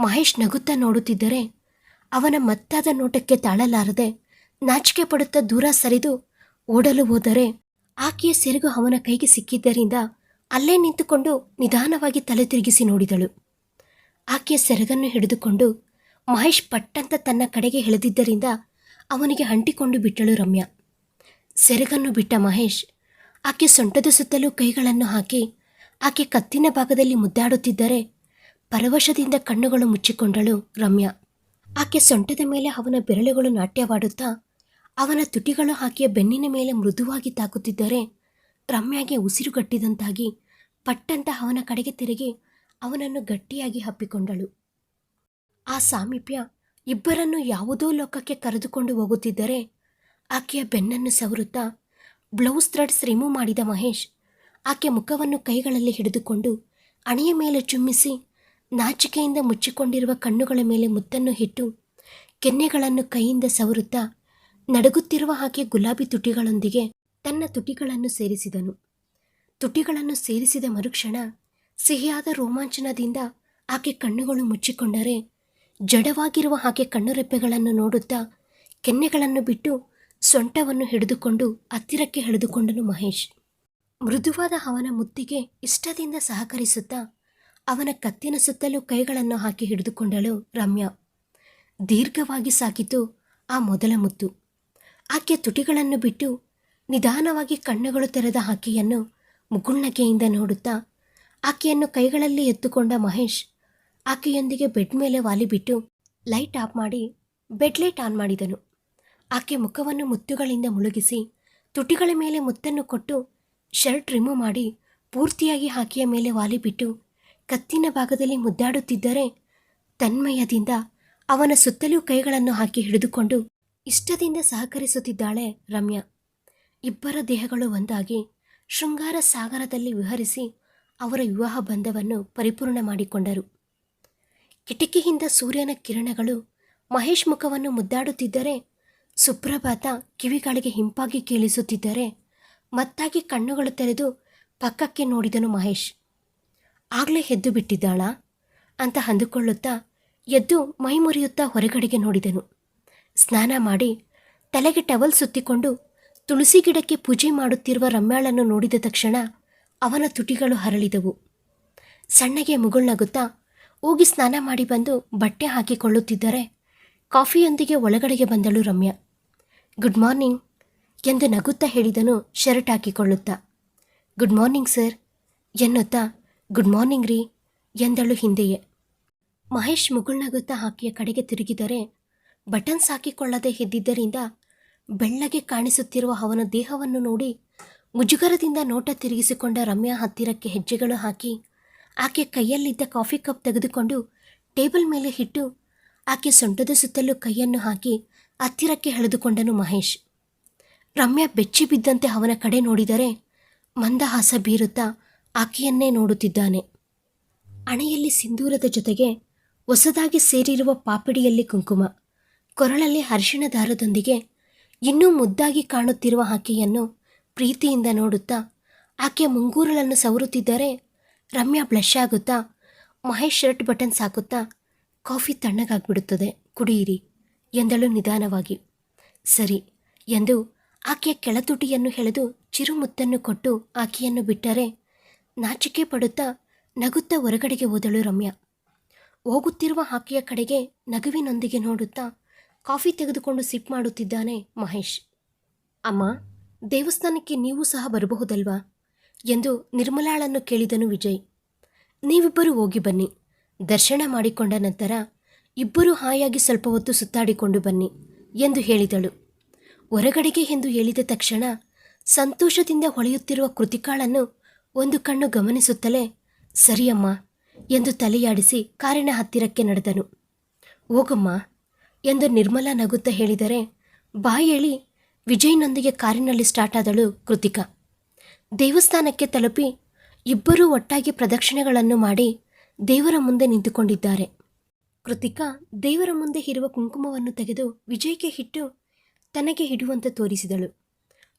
ಮಹೇಶ್ ನಗುತ್ತಾ ನೋಡುತ್ತಿದ್ದರೆ ಅವನ ಮತ್ತಾದ ನೋಟಕ್ಕೆ ತಾಳಲಾರದೆ ನಾಚಿಕೆ ಪಡುತ್ತಾ ದೂರ ಸರಿದು ಓಡಲು ಹೋದರೆ ಆಕೆಯ ಸೆರಗು ಅವನ ಕೈಗೆ ಸಿಕ್ಕಿದ್ದರಿಂದ ಅಲ್ಲೇ ನಿಂತುಕೊಂಡು ನಿಧಾನವಾಗಿ ತಲೆ ತಿರುಗಿಸಿ ನೋಡಿದಳು. ಆಕೆಯ ಸೆರಗನ್ನು ಹಿಡಿದುಕೊಂಡು ಮಹೇಶ್ ಪಟ್ಟಂತ ತನ್ನ ಕಡೆಗೆ ಎಳೆದಿದ್ದರಿಂದ ಅವನಿಗೆ ಅಂಟಿಕೊಂಡು ಬಿಟ್ಟಳು ರಮ್ಯಾ. ಸೆರಗನ್ನು ಬಿಟ್ಟ ಮಹೇಶ್ ಆಕೆ ಸೊಂಟದ ಸುತ್ತಲೂ ಕೈಗಳನ್ನು ಹಾಕಿ ಆಕೆ ಕತ್ತಿನ ಭಾಗದಲ್ಲಿ ಮುದ್ದಾಡುತ್ತಿದ್ದರೆ ಪರವಶದಿಂದ ಕಣ್ಣುಗಳು ಮುಚ್ಚಿಕೊಂಡಳು ರಮ್ಯಾ. ಆಕೆ ಸೊಂಟದ ಮೇಲೆ ಅವನ ಬೆರಳುಗಳು ನಾಟ್ಯವಾಡುತ್ತಾ ಅವನ ತುಟಿಗಳು ಆಕೆಯ ಬೆನ್ನಿನ ಮೇಲೆ ಮೃದುವಾಗಿ ತಾಕುತ್ತಿದ್ದರೆ ರಮ್ಯಾಗೆ ಉಸಿರುಗಟ್ಟಿದಂತಾಗಿ ಪಟ್ಟಂತ ಅವನ ಕಡೆಗೆ ತಿರುಗಿ ಅವನನ್ನು ಗಟ್ಟಿಯಾಗಿ ಹಪ್ಪಿಕೊಂಡಳು. ಆ ಸಾಮೀಪ್ಯ ಇಬ್ಬರನ್ನು ಯಾವುದೋ ಲೋಕಕ್ಕೆ ಕರೆದುಕೊಂಡು ಹೋಗುತ್ತಿದ್ದರೆ ಆಕೆಯ ಬೆನ್ನನ್ನು ಸವರುತ್ತಾ ಬ್ಲೌಸ್ ಥ್ರೆಡ್ಸ್ ರಿಮೂವ್ ಮಾಡಿದ ಮಹೇಶ್ ಆಕೆ ಮುಖವನ್ನು ಕೈಗಳಲ್ಲಿ ಹಿಡಿದುಕೊಂಡು ಅಣೆಯ ಮೇಲೆ ಚುಮ್ಮಿಸಿ ನಾಚಿಕೆಯಿಂದ ಮುಚ್ಚಿಕೊಂಡಿರುವ ಕಣ್ಣುಗಳ ಮೇಲೆ ಮುತ್ತನ್ನು ಇಟ್ಟು ಕೆನ್ನೆಗಳನ್ನು ಕೈಯಿಂದ ಸವರುತ್ತಾ ನಡುಗುತ್ತಿರುವ ಆಕೆ ಗುಲಾಬಿ ತುಟಿಗಳೊಂದಿಗೆ ತನ್ನ ತುಟಿಗಳನ್ನು ಸೇರಿಸಿದನು. ತುಟಿಗಳನ್ನು ಸೇರಿಸಿದ ಮರುಕ್ಷಣ ಸಿಹಿಯಾದ ರೋಮಾಂಚನದಿಂದ ಆಕೆ ಕಣ್ಣುಗಳು ಮುಚ್ಚಿಕೊಂಡರೆ ಜಡವಾಗಿರುವ ಹಾಗೆ ಕಣ್ಣುರೆಪ್ಪೆಗಳನ್ನು ನೋಡುತ್ತಾ ಕೆನ್ನೆಗಳನ್ನು ಬಿಟ್ಟು ಸೊಂಟವನ್ನು ಹಿಡಿದುಕೊಂಡು ಹತ್ತಿರಕ್ಕೆ ಎಳೆದುಕೊಂಡನು ಮಹೇಶ್. ಮೃದುವಾದ ಅವನ ಮುತ್ತಿಗೆ ಇಷ್ಟದಿಂದ ಸಹಕರಿಸುತ್ತಾ ಅವನ ಕತ್ತಿನ ಸುತ್ತಲೂ ಕೈಗಳನ್ನು ಹಾಕಿ ಹಿಡಿದುಕೊಂಡಳು ರಮ್ಯಾ. ದೀರ್ಘವಾಗಿ ಸಾಕಿತು ಆ ಮೊದಲ ಮುತ್ತು. ಆಕೆಯ ತುಟಿಗಳನ್ನು ಬಿಟ್ಟು ನಿಧಾನವಾಗಿ ಕಣ್ಣುಗಳು ತೆರೆದ ಆಕೆಯನ್ನು ಮುಗುಳ್ನಗೆಯಿಂದ ನೋಡುತ್ತಾ ಆಕೆಯನ್ನು ಕೈಗಳಲ್ಲಿ ಎತ್ತುಕೊಂಡ ಮಹೇಶ್ ಆಕೆಯೊಂದಿಗೆ ಬೆಡ್ ಮೇಲೆ ವಾಲಿಬಿಟ್ಟು ಲೈಟ್ ಆಫ್ ಮಾಡಿ ಬೆಡ್ ಲೈಟ್ ಆನ್ ಮಾಡಿದನು. ಆಕೆ ಮುಖವನ್ನು ಮುತ್ತುಗಳಿಂದ ಮುಳುಗಿಸಿ ತುಟಿಗಳ ಮೇಲೆ ಮುತ್ತನ್ನು ಕೊಟ್ಟು ಶರ್ಟ್ ರಿಮೂವ್ ಮಾಡಿ ಪೂರ್ತಿಯಾಗಿ ಆಕೆಯ ಮೇಲೆ ವಾಲಿಬಿಟ್ಟು ಕತ್ತಿನ ಭಾಗದಲ್ಲಿ ಮುದ್ದಾಡುತ್ತಿದ್ದರೆ ತನ್ಮಯದಿಂದ ಅವನ ಸುತ್ತಲೂ ಕೈಗಳನ್ನು ಹಾಕಿ ಹಿಡಿದುಕೊಂಡು ಇಷ್ಟದಿಂದ ಸಹಕರಿಸುತ್ತಿದ್ದಾಳೆ ರಮ್ಯಾ. ಇಬ್ಬರ ದೇಹಗಳು ಒಂದಾಗಿ ಶೃಂಗಾರ ಸಾಗರದಲ್ಲಿ ವಿಹರಿಸಿ ಅವರ ವಿವಾಹ ಬಂಧವನ್ನು ಪರಿಪೂರ್ಣ ಮಾಡಿಕೊಂಡರು. ಕಿಟಕಿಯಿಂದ ಸೂರ್ಯನ ಕಿರಣಗಳು ಮಹೇಶ್ ಮುಖವನ್ನು ಮುದ್ದಾಡುತ್ತಿದ್ದರೆ, ಸುಪ್ರಭಾತ ಕಿವಿಗಳಿಗೆ ಹಿಂಪಾಗಿ ಕೇಳಿಸುತ್ತಿದ್ದರೆ, ಮತ್ತಾಗಿ ಕಣ್ಣುಗಳು ತೆರೆದು ಪಕ್ಕಕ್ಕೆ ನೋಡಿದನು ಮಹೇಶ್. ಆಗಲೇ ಎದ್ದು ಬಿಟ್ಟಿದ್ದಾಳಾ? ಅಂತ ಅಂದುಕೊಳ್ಳುತ್ತಾ ಎದ್ದು ಮೈ ಮುರಿಯುತ್ತಾ ಹೊರಗಡೆಗೆ ನೋಡಿದನು. ಸ್ನಾನ ಮಾಡಿ ತಲೆಗೆ ಟವಲ್ ಸುತ್ತಿಕೊಂಡು ತುಳಸಿ ಗಿಡಕ್ಕೆ ಪೂಜೆ ಮಾಡುತ್ತಿರುವ ರಮ್ಯಾಳನ್ನು ನೋಡಿದ ತಕ್ಷಣ ಅವನ ತುಟಿಗಳು ಹರಳಿದವು. ಸಣ್ಣಗೆ ಮುಗುಳ್ನಗುತ್ತಾ ಹೋಗಿ ಸ್ನಾನ ಮಾಡಿ ಬಂದು ಬಟ್ಟೆ ಹಾಕಿಕೊಳ್ಳುತ್ತಿದ್ದರೆ ಕಾಫಿಯೊಂದಿಗೆ ಒಳಗಡೆಗೆ ಬಂದಳು ರಮ್ಯಾ. ಗುಡ್ ಮಾರ್ನಿಂಗ್ ಎಂದು ನಗುತ್ತಾ ಹೇಳಿದನು ಶರ್ಟ್ ಹಾಕಿಕೊಳ್ಳುತ್ತಾ. ಗುಡ್ ಮಾರ್ನಿಂಗ್ ಸರ್ ಎನ್ನುತ್ತಾ, ಗುಡ್ ಮಾರ್ನಿಂಗ್ ರೀ ಎಂದಳು ಹಿಂದೆಯೇ. ಮಹೇಶ್ ಮುಗುಳ್ನಗುತ್ತಾ ಹಾಕಿಯ ಕಡೆಗೆ ತಿರುಗಿದರೆ ಬಟನ್ಸ್ ಹಾಕಿಕೊಳ್ಳದೆ ಇದ್ದಿದ್ದರಿಂದ ಬೆಳ್ಳಗೆ ಕಾಣಿಸುತ್ತಿರುವ ಅವನ ದೇಹವನ್ನು ನೋಡಿ ಮುಜುಗರದಿಂದ ನೋಟ ತಿರುಗಿಸಿಕೊಂಡ ರಮ್ಯಾ ಹತ್ತಿರಕ್ಕೆ ಹೆಜ್ಜೆಗಳು ಹಾಕಿ ಆಕೆ ಕೈಯಲ್ಲಿದ್ದ ಕಾಫಿ ಕಪ್ ತೆಗೆದುಕೊಂಡು ಟೇಬಲ್ ಮೇಲೆ ಇಟ್ಟು ಆಕೆ ಸೊಂಟದ ಸುತ್ತಲೂ ಕೈಯನ್ನು ಹಾಕಿ ಹತ್ತಿರಕ್ಕೆ ಎಳೆದುಕೊಂಡನು ಮಹೇಶ್. ರಮ್ಯಾ ಬೆಚ್ಚಿ ಬಿದ್ದಂತೆ ಅವನ ಕಡೆ ನೋಡಿದರೆ ಮಂದಹಾಸ ಬೀರುತ್ತಾ ಆಕೆಯನ್ನೇ ನೋಡುತ್ತಿದ್ದಾನೆ. ಅಣೆಯಲ್ಲಿ ಸಿಂಧೂರದ ಜೊತೆಗೆ ಹೊಸದಾಗಿ ಸೇರಿರುವ ಪಾಪಿಡಿಯಲ್ಲಿ ಕುಂಕುಮ, ಕೊರಳಲ್ಲಿ ಅರಿಶಿಣ ದಾರದೊಂದಿಗೆ ಇನ್ನೂ ಮುದ್ದಾಗಿ ಕಾಣುತ್ತಿರುವ ಆಕೆಯನ್ನು ಪ್ರೀತಿಯಿಂದ ನೋಡುತ್ತಾ ಆಕೆಯ ಮುಂಗೂರಳನ್ನು ಸವರುತ್ತಿದ್ದರೆ ರಮ್ಯಾ ಬ್ಲಶ್ ಆಗುತ್ತಾ? ಮಹೇಶ್ ಶರ್ಟ್ ಬಟನ್ ಸಾಕುತ್ತಾ? ಕಾಫಿ ತಣ್ಣಗಾಗ್ಬಿಡುತ್ತದೆ. ಕುಡಿಯಿರಿ ಎಂದಳು ನಿಧಾನವಾಗಿ. ಸರಿ, ಎಂದು ಆಕೆಯ ಕೆಳತುಟಿಯನ್ನು ಎಳೆದು ಚಿರುಮುತ್ತನ್ನು ಕೊಟ್ಟು ಆಕೆಯನ್ನು ಬಿಟ್ಟರೆ ನಾಚಿಕೆ ಪಡುತ್ತಾ ನಗುತ್ತಾ ಹೊರಗಡೆಗೆ ಹೋದಳು ರಮ್ಯಾ. ಹೋಗುತ್ತಿರುವ ಆಕೆಯ ಕಡೆಗೆ ನಗುವಿನೊಂದಿಗೆ ನೋಡುತ್ತಾ ಕಾಫಿ ತೆಗೆದುಕೊಂಡು ಸಿಪ್ ಮಾಡುತ್ತಿದ್ದಾನೆ ಮಹೇಶ್. ಅಮ್ಮ, ದೇವಸ್ಥಾನಕ್ಕೆ ನೀವು ಸಹ ಬರಬಹುದಲ್ವಾ? ಎಂದು ನಿರ್ಮಲಾಳನ್ನು ಕೇಳಿದನು ವಿಜಯ್. ನೀವಿಬ್ಬರು ಹೋಗಿ ಬನ್ನಿ. ದರ್ಶನ ಮಾಡಿಕೊಂಡ ನಂತರ ಇಬ್ಬರು ಹಾಯಾಗಿ ಸ್ವಲ್ಪ ಹೊತ್ತು ಸುತ್ತಾಡಿಕೊಂಡು ಬನ್ನಿ ಎಂದು ಹೇಳಿದಳು. ಹೊರಗಡೆಗೆ ಎಂದು ಹೇಳಿದ ತಕ್ಷಣ ಸಂತೋಷದಿಂದ ಹೊಳೆಯುತ್ತಿರುವ ಕೃತಿಕಾಳನ್ನು ಒಂದು ಕಣ್ಣು ಗಮನಿಸುತ್ತಲೇ, ಸರಿಯಮ್ಮ ಎಂದು ತಲೆಯಾಡಿಸಿ ಕಾರಿನ ಹತ್ತಿರಕ್ಕೆ ನಡೆದನು. ಹೋಗಮ್ಮ ಎಂದು ನಿರ್ಮಲಾ ನಗುತ್ತಾ ಹೇಳಿದರೆ, ಬಾಯೇಳಿ ವಿಜಯ್ನೊಂದಿಗೆ ಕಾರಿನಲ್ಲಿ ಸ್ಟಾರ್ಟ್ ಆದಳು ಕೃತಿಕಾ. ದೇವಸ್ಥಾನಕ್ಕೆ ತಲುಪಿ ಇಬ್ಬರೂ ಒಟ್ಟಾಗಿ ಪ್ರದಕ್ಷಿಣೆಗಳನ್ನು ಮಾಡಿ ದೇವರ ಮುಂದೆ ನಿಂತುಕೊಂಡಿದ್ದಾರೆ. ಕೃತಿಕಾ ದೇವರ ಮುಂದೆ ಇರುವ ಕುಂಕುಮವನ್ನು ತೆಗೆದು ವಿಜಯ್ಗೆ ಹಿಟ್ಟು ತನಗೆ ಹಿಡುವಂತೆ ತೋರಿಸಿದಳು.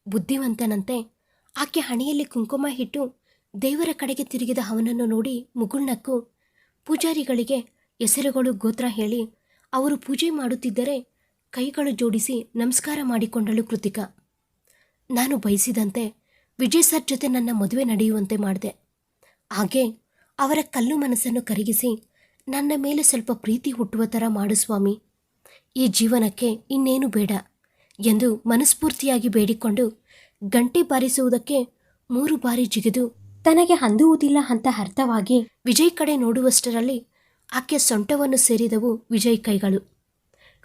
ಬುದ್ಧಿವಂತನಂತೆ ಆಕೆ ಹಣೆಯಲ್ಲಿ ಕುಂಕುಮ ಹಿಟ್ಟು ದೇವರ ಕಡೆಗೆ ತಿರುಗಿದ ಅವನನ್ನು ನೋಡಿ ಮುಗುಳ್ನಕ್ಕು ಪೂಜಾರಿಗಳಿಗೆ ಹೆಸರುಗಳು ಗೋತ್ರ ಹೇಳಿ ಅವರು ಪೂಜೆ ಮಾಡುತ್ತಿದ್ದರೆ ಕೈಗಳು ಜೋಡಿಸಿ ನಮಸ್ಕಾರ ಮಾಡಿಕೊಂಡಳು ಕೃತಿಕ. ನಾನು ಬಯಸಿದಂತೆ ವಿಜಯ್ ಸರ್ ಜೊತೆ ನನ್ನ ಮದುವೆ ನಡೆಯುವಂತೆ ಮಾಡಿದೆ. ಹಾಗೆ ಅವರ ಕಲ್ಲು ಮನಸ್ಸನ್ನು ಕರಗಿಸಿ ನನ್ನ ಮೇಲೆ ಸ್ವಲ್ಪ ಪ್ರೀತಿ ಹುಟ್ಟುವ ಥರ ಮಾಡು ಸ್ವಾಮಿ. ಈ ಜೀವನಕ್ಕೆ ಇನ್ನೇನು ಬೇಡ ಎಂದು ಮನಸ್ಫೂರ್ತಿಯಾಗಿ ಬೇಡಿಕೊಂಡು ಗಂಟೆ ಬಾರಿಸುವುದಕ್ಕೆ ಮೂರು ಬಾರಿ ಜಿಗಿದು ತನಗೆ ಹಂದುವುದಿಲ್ಲ ಅಂತ ಅರ್ಥವಾಗಿ ವಿಜಯ್ ಕಡೆ ನೋಡುವಷ್ಟರಲ್ಲಿ ಆಕೆ ಸೊಂಟವನ್ನು ಸೇರಿದವು ವಿಜಯ್ ಕೈಗಳು.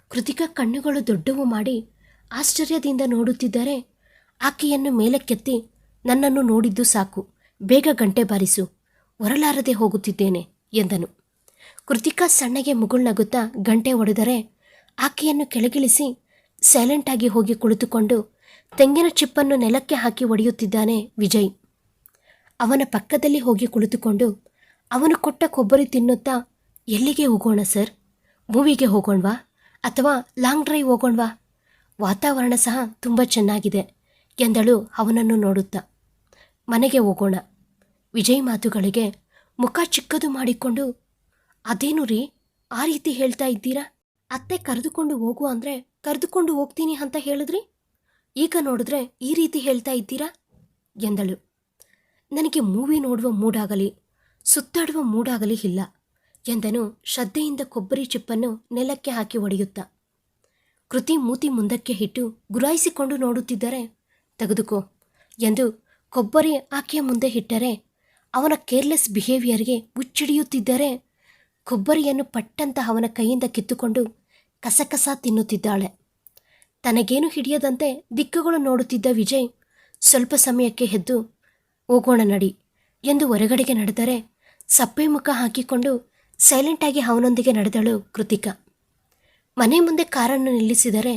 ಕೃತಿಕ ಕಣ್ಣುಗಳು ದೊಡ್ಡವು ಮಾಡಿ ಆಶ್ಚರ್ಯದಿಂದ ನೋಡುತ್ತಿದ್ದರೆ ಆಕೆಯನ್ನು ಮೇಲಕ್ಕೆತ್ತಿ ನನ್ನನ್ನು ನೋಡಿದ್ದು ಸಾಕು. ಬೇಗ ಗಂಟೆ ಬಾರಿಸು. ಹೊರಲಾರದೆ ಹೋಗುತ್ತಿದ್ದೇನೆ, ಎಂದನು. ಕೃತಿಕಾ ಸಣ್ಣಗೆ ಮುಗುಳ್ನಗುತ್ತಾ ಗಂಟೆ ಒಡೆದರೆ ಆಕೆಯನ್ನು ಕೆಳಗಿಳಿಸಿ ಸೈಲೆಂಟಾಗಿ ಹೋಗಿ ಕುಳಿತುಕೊಂಡು ತೆಂಗಿನ ಚಿಪ್ಪನ್ನು ನೆಲಕ್ಕೆ ಹಾಕಿ ಒಡೆಯುತ್ತಿದ್ದಾನೆ ವಿಜಯ್. ಅವನ ಪಕ್ಕದಲ್ಲಿ ಹೋಗಿ ಕುಳಿತುಕೊಂಡು ಅವನು ಕೊಟ್ಟ ಕೊಬ್ಬರಿ ತಿನ್ನುತ್ತಾ, ಎಲ್ಲಿಗೆ ಹೋಗೋಣ ಸರ್? ಮೂವಿಗೆ ಹೋಗೋಣವಾ? ಅಥವಾ ಲಾಂಗ್ ಡ್ರೈವ್ ಹೋಗೋಣವಾ? ವಾತಾವರಣ ಸಹ ತುಂಬ ಚೆನ್ನಾಗಿದೆ, ಎಂದಳು ಅವನನ್ನು ನೋಡುತ್ತಾ. ಮನೆಗೆ ಹೋಗೋಣ. ವಿಜಯ್ ಮಾತುಗಳಿಗೆ ಮುಖ ಚಿಕ್ಕದು ಮಾಡಿಕೊಂಡು, ಅದೇನು ರೀ? ಆ ರೀತಿ ಹೇಳ್ತಾ ಇದ್ದೀರಾ? ಅತ್ತೆ ಕರೆದುಕೊಂಡು ಹೋಗು ಅಂದರೆ ಕರೆದುಕೊಂಡು ಹೋಗ್ತೀನಿ ಅಂತ ಹೇಳಿದ್ರಿ? ಈಗ ನೋಡಿದ್ರೆ ಈ ರೀತಿ ಹೇಳ್ತಾ ಇದ್ದೀರಾ? ಎಂದಳು. ನನಗೆ ಮೂವಿ ನೋಡುವ ಮೂಡಾಗಲಿ, ಸುತ್ತಾಡುವ ಮೂಡಾಗಲಿ ಇಲ್ಲ, ಎಂದನು ಶ್ರದ್ಧೆಯಿಂದ ಕೊಬ್ಬರಿ ಚಿಪ್ಪನ್ನು ನೆಲಕ್ಕೆ ಹಾಕಿ ಒಡೆಯುತ್ತಾ. ಕೃತಿ ಮೂತಿ ಮುಂದಕ್ಕೆ ಇಟ್ಟು ಗುರಾಯಿಸಿಕೊಂಡು ನೋಡುತ್ತಿದ್ದರೆ, ತೆಗೆದುಕೋ, ಎಂದು ಕೊಬ್ಬರಿ ಆಕೆಯ ಮುಂದೆ ಇಟ್ಟರೆ ಅವನ ಕೇರ್ಲೆಸ್ ಬಿಹೇವಿಯರ್ಗೆ ಹುಚ್ಚಿಡಿಯುತ್ತಿದ್ದರೆ ಕೊಬ್ಬರಿಯನ್ನು ಪಟ್ಟಂತ ಅವನ ಕೈಯಿಂದ ಕಿತ್ತುಕೊಂಡು ಕಸಕಸ ತಿನ್ನುತ್ತಿದ್ದಾಳೆ. ತನಗೇನು ಹಿಡಿಯದಂತೆ ದಿಕ್ಕುಗಳು ನೋಡುತ್ತಿದ್ದ ವಿಜಯ್ ಸ್ವಲ್ಪ ಸಮಯಕ್ಕೆ ಎದ್ದು, ಹೋಗೋಣ ನಡಿ ಎಂದು ಹೊರಗಡೆಗೆ ನಡೆದರೆ ಸಪ್ಪೆ ಮುಖ ಹಾಕಿಕೊಂಡು ಸೈಲೆಂಟಾಗಿ ಅವನೊಂದಿಗೆ ನಡೆದಳು ಕೃತಿಕಾ. ಮನೆ ಮುಂದೆ ಕಾರನ್ನು ನಿಲ್ಲಿಸಿದರೆ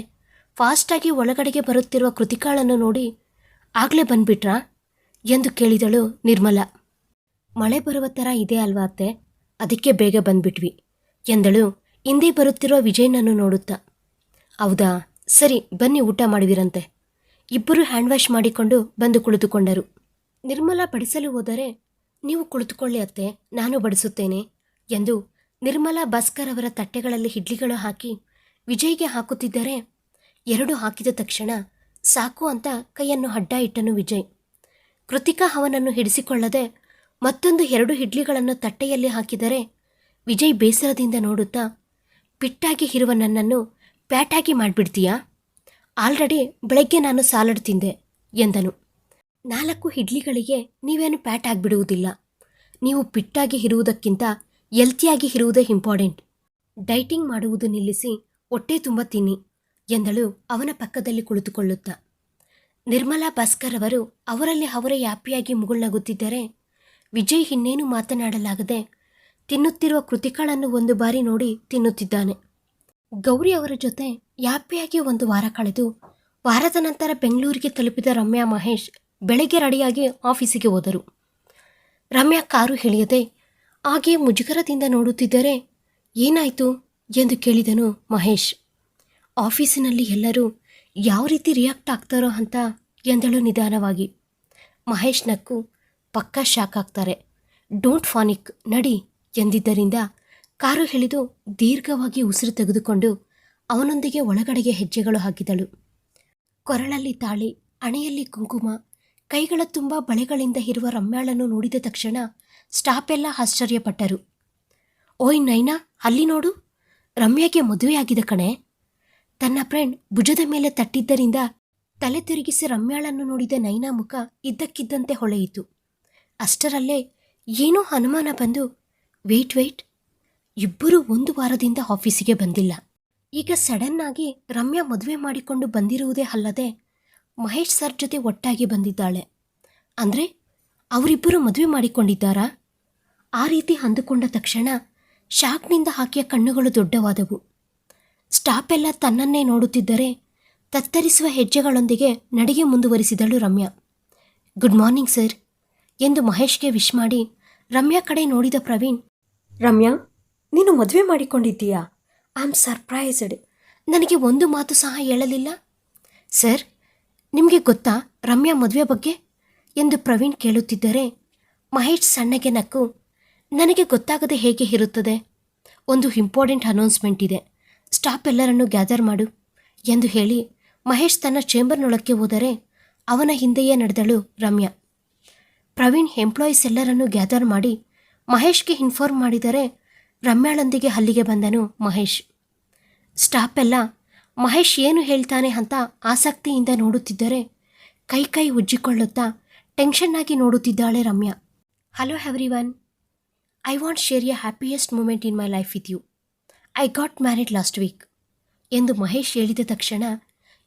ಫಾಸ್ಟಾಗಿ ಒಳಗಡೆಗೆ ಬರುತ್ತಿರುವ ಕೃತಿಕಾಳನ್ನು ನೋಡಿ ಆಗಲೇ ಬಂದ್ಬಿಟ್ರಾ? ಎಂದು ಕೇಳಿದಳು ನಿರ್ಮಲ. ಮಳೆ ಬರುವ ಥರ ಇದೆ ಅಲ್ವಾ ಅತ್ತೆ? ಅದಕ್ಕೆ ಬೇಗ ಬಂದ್ಬಿಟ್ವಿ ಎಂದಳು. ಹಿಂದೆ ಬರುತ್ತಿರುವ ವಿಜಯ್ನನ್ನು ನೋಡುತ್ತಾ. ಹೌದಾ? ಸರಿ, ಬನ್ನಿ ಊಟ ಮಾಡುವಿರಂತೆ. ಇಬ್ಬರು ಹ್ಯಾಂಡ್ ವಾಶ್ ಮಾಡಿಕೊಂಡು ಬಂದು ಕುಳಿತುಕೊಂಡರು. ನಿರ್ಮಲ ಬಡಿಸಲು ಹೋದರೆ, ನೀವು ಕುಳಿತುಕೊಳ್ಳಿ ಅತ್ತೆ, ನಾನು ಬಡಿಸುತ್ತೇನೆ ಎಂದು ನಿರ್ಮಲಾ ಭಾಸ್ಕರ್ ಅವರ ತಟ್ಟೆಗಳಲ್ಲಿ ಇಡ್ಲಿಗಳು ಹಾಕಿ ವಿಜಯ್ಗೆ ಹಾಕುತ್ತಿದ್ದರೆ, ಎರಡು ಹಾಕಿದ ತಕ್ಷಣ ಸಾಕು ಅಂತ ಕೈಯನ್ನು ಅಡ್ಡ ಇಟ್ಟನು ವಿಜಯ್. ಕೃತಿಕಾ ಅವನನ್ನು ಹಿಡಿಸಿಕೊಳ್ಳದೆ ಮತ್ತೊಂದು ಎರಡು ಇಡ್ಲಿಗಳನ್ನು ತಟ್ಟೆಯಲ್ಲಿ ಹಾಕಿದರೆ ವಿಜಯ್ ಬೇಸರದಿಂದ ನೋಡುತ್ತಾ, ಪಿಟ್ಟಾಗಿ ಇರುವ ನನ್ನನ್ನು ಪ್ಯಾಟಾಗಿ ಮಾಡಿಬಿಡ್ತೀಯಾ? ಆಲ್ರೆಡಿ ಬೆಳಗ್ಗೆ ನಾನು ಸಾಲಡ್ ತಿಂದೆ, ಎಂದನು. ನಾಲ್ಕು ಇಡ್ಲಿಗಳಿಗೆ ನೀವೇನು ಪ್ಯಾಟ್ ಆಗಿಬಿಡುವುದಿಲ್ಲ. ನೀವು ಪಿಟ್ಟಾಗಿ ಇರುವುದಕ್ಕಿಂತ ಎಲ್ತಿಯಾಗಿ ಇರುವುದೇ ಇಂಪಾರ್ಟೆಂಟ್. ಡೈಟಿಂಗ್ ಮಾಡುವುದು ನಿಲ್ಲಿಸಿ ಹೊಟ್ಟೆ ತುಂಬ ತಿನ್ನಿ, ಎಂದಳು ಅವನ ಪಕ್ಕದಲ್ಲಿ ಕುಳಿತುಕೊಳ್ಳುತ್ತಾ. ನಿರ್ಮಲಾ ಭಾಸ್ಕರ್ ಅವರು ಅವರಲ್ಲಿ ಅವರೇ ಯಾಪಿಯಾಗಿ ಮುಗುಳ್ನಗುತ್ತಿದ್ದರೆ ವಿಜಯ್ ಇನ್ನೇನು ಮಾತನಾಡಲಾಗದೆ ತಿನ್ನುತ್ತಿರುವ ಕೃತಿಕಾಳನ್ನು ಒಂದು ಬಾರಿ ನೋಡಿ ತಿನ್ನುತ್ತಿದ್ದಾನೆ. ಗೌರಿ ಅವರ ಜೊತೆ ಯಾಪಿಯಾಗಿ ಒಂದು ವಾರ ಕಳೆದು ವಾರದ ನಂತರ ಬೆಂಗಳೂರಿಗೆ ತಲುಪಿದ ರಮ್ಯಾ ಮಹೇಶ್ ಬೆಳಗ್ಗೆ ರೆಡಿಯಾಗಿ ಆಫೀಸಿಗೆ ಹೋದರು. ರಮ್ಯಾ ಕಾರು ಇಳಿಯದೆ ಹಾಗೆ ಮುಜುಗರದಿಂದ ನೋಡುತ್ತಿದ್ದರೆ ಏನಾಯಿತು ಎಂದು ಕೇಳಿದನು ಮಹೇಶ್. ಆಫೀಸಿನಲ್ಲಿ ಎಲ್ಲರೂ ಯಾವ ರೀತಿ ರಿಯಾಕ್ಟ್ ಆಗ್ತಾರೋ ಅಂತ ಎಂದಳು ನಿಧಾನವಾಗಿ. ಮಹೇಶ್ ನಕ್ಕು ಪಕ್ಕಾ ಶಾಕ್ ಆಗ್ತಾರೆ. ಡೋಂಟ್ ಫಾನಿಕ್ ನಡಿ ಎಂದಿದ್ದರಿಂದ ಕಾರು ಹೇಳಿದು ದೀರ್ಘವಾಗಿ ಉಸಿರು ತೆಗೆದುಕೊಂಡು ಅವನೊಂದಿಗೆ ಒಳಗಡೆಗೆ ಹೆಜ್ಜೆಗಳು ಹಾಕಿದಳು. ಕೊರಳಲ್ಲಿ ತಾಳಿ ಹಣೆಯಲ್ಲಿ ಕುಂಕುಮ, ಕೈಗಳ ತುಂಬ ಬಳೆಗಳಿಂದ ಇರುವ ರಮ್ಯಾಳನ್ನು ನೋಡಿದ ತಕ್ಷಣ ಸ್ಟಾಪ್ ಎಲ್ಲ ಆಶ್ಚರ್ಯಪಟ್ಟರು. ಓಯ್ ನೈನಾ, ಅಲ್ಲಿ ನೋಡು. ರಮ್ಯಾಗೆ ಮದುವೆಯಾಗಿದೆ ಕಣೆ. ತನ್ನ ಫ್ರೆಂಡ್ ಭುಜದ ಮೇಲೆ ತಟ್ಟಿದ್ದರಿಂದ ತಲೆ ತಿರುಗಿಸಿ ರಮ್ಯಾಳನ್ನು ನೋಡಿದ ನೈನಾ ಮುಖ ಇದ್ದಕ್ಕಿದ್ದಂತೆ ಹೊಳೆಯಿತು. ಅಷ್ಟರಲ್ಲೇ ಏನೋ ಅನುಮಾನ ಬಂದು, ವೇಟ್ ವೇಟ್, ಇಬ್ಬರೂ ಒಂದು ವಾರದಿಂದ ಆಫೀಸಿಗೆ ಬಂದಿಲ್ಲ. ಈಗ ಸಡನ್ ಆಗಿ ರಮ್ಯಾ ಮದುವೆ ಮಾಡಿಕೊಂಡು ಬಂದಿರುವುದೇ ಅಲ್ಲದೆ ಮಹೇಶ್ ಸರ್ ಜೊತೆ ಒಟ್ಟಾಗಿ ಬಂದಿದ್ದಾಳೆ. ಅಂದರೆ ಅವರಿಬ್ಬರು ಮದುವೆ ಮಾಡಿಕೊಂಡಿದ್ದಾರಾ? ಆ ರೀತಿ ಅಂದುಕೊಂಡ ತಕ್ಷಣ ಶಾಕ್ನಿಂದ ಹಾಕಿಯ ಕಣ್ಣುಗಳು ದೊಡ್ಡವಾದವು. ಸ್ಟಾಪ್ ಎಲ್ಲ ತನ್ನನ್ನೇ ನೋಡುತ್ತಿದ್ದರೆ ತತ್ತರಿಸುವ ಹೆಜ್ಜೆಗಳೊಂದಿಗೆ ನಡಿಗೆ ಮುಂದುವರಿಸಿದಳು ರಮ್ಯಾ. ಗುಡ್ ಮಾರ್ನಿಂಗ್ ಸರ್ ಎಂದು ಮಹೇಶ್ಗೆ ವಿಶ್ ಮಾಡಿ ರಮ್ಯಾ ಕಡೆ ನೋಡಿದ ಪ್ರವೀಣ್, ರಮ್ಯಾ, ನೀನು ಮದುವೆ ಮಾಡಿಕೊಂಡಿದ್ದೀಯಾ? ಐ ಆಮ್ ಸರ್ಪ್ರೈಸ್ಡ್ ನನಗೆ ಒಂದು ಮಾತು ಸಹ ಹೇಳಲಿಲ್ಲ? ಸರ್, ನಿಮಗೆ ಗೊತ್ತಾ ರಮ್ಯಾ ಮದುವೆ ಬಗ್ಗೆ? ಎಂದು ಪ್ರವೀಣ್ ಕೇಳುತ್ತಿದ್ದರೆ ಮಹೇಶ್ ಸಣ್ಣಗೆ ನಕ್ಕು, ನನಗೆ ಗೊತ್ತಾಗದೆ ಹೇಗೆ ಇರುತ್ತದೆ? ಒಂದು ಇಂಪಾರ್ಟೆಂಟ್ ಅನೌನ್ಸ್ಮೆಂಟ್ ಇದೆ. ಸ್ಟಾಪ್ ಎಲ್ಲರನ್ನೂ ಗ್ಯಾದರ್ ಮಾಡು ಎಂದು ಹೇಳಿ ಮಹೇಶ್ ತನ್ನ ಚೇಂಬರ್ನೊಳಕ್ಕೆ ಹೋದರೆ ಅವನ ಹಿಂದೆಯೇ ನಡೆದಳು ರಮ್ಯಾ. ಪ್ರವೀಣ್ ಎಂಪ್ಲಾಯೀಸ್ ಎಲ್ಲರನ್ನು ಗ್ಯಾದರ್ ಮಾಡಿ ಮಹೇಶ್ಗೆ ಇನ್ಫಾರ್ಮ್ ಮಾಡಿದರೆ ರಮ್ಯಾಳೊಂದಿಗೆ ಅಲ್ಲಿಗೆ ಬಂದನು ಮಹೇಶ್. ಸ್ಟಾಪ್ ಎಲ್ಲ ಮಹೇಶ್ ಏನು ಹೇಳ್ತಾನೆ ಅಂತ ಆಸಕ್ತಿಯಿಂದ ನೋಡುತ್ತಿದ್ದರೆ ಕೈ ಕೈ ಉಜ್ಜಿಕೊಳ್ಳುತ್ತಾ ಟೆನ್ಷನ್ ಆಗಿ ನೋಡುತ್ತಿದ್ದಾಳೆ Ramya. Hello every I want share a happiest moment in my life with you I got married last week ಎಂದು ಮಹೇಶ್ ಹೇಳಿದ ತಕ್ಷಣ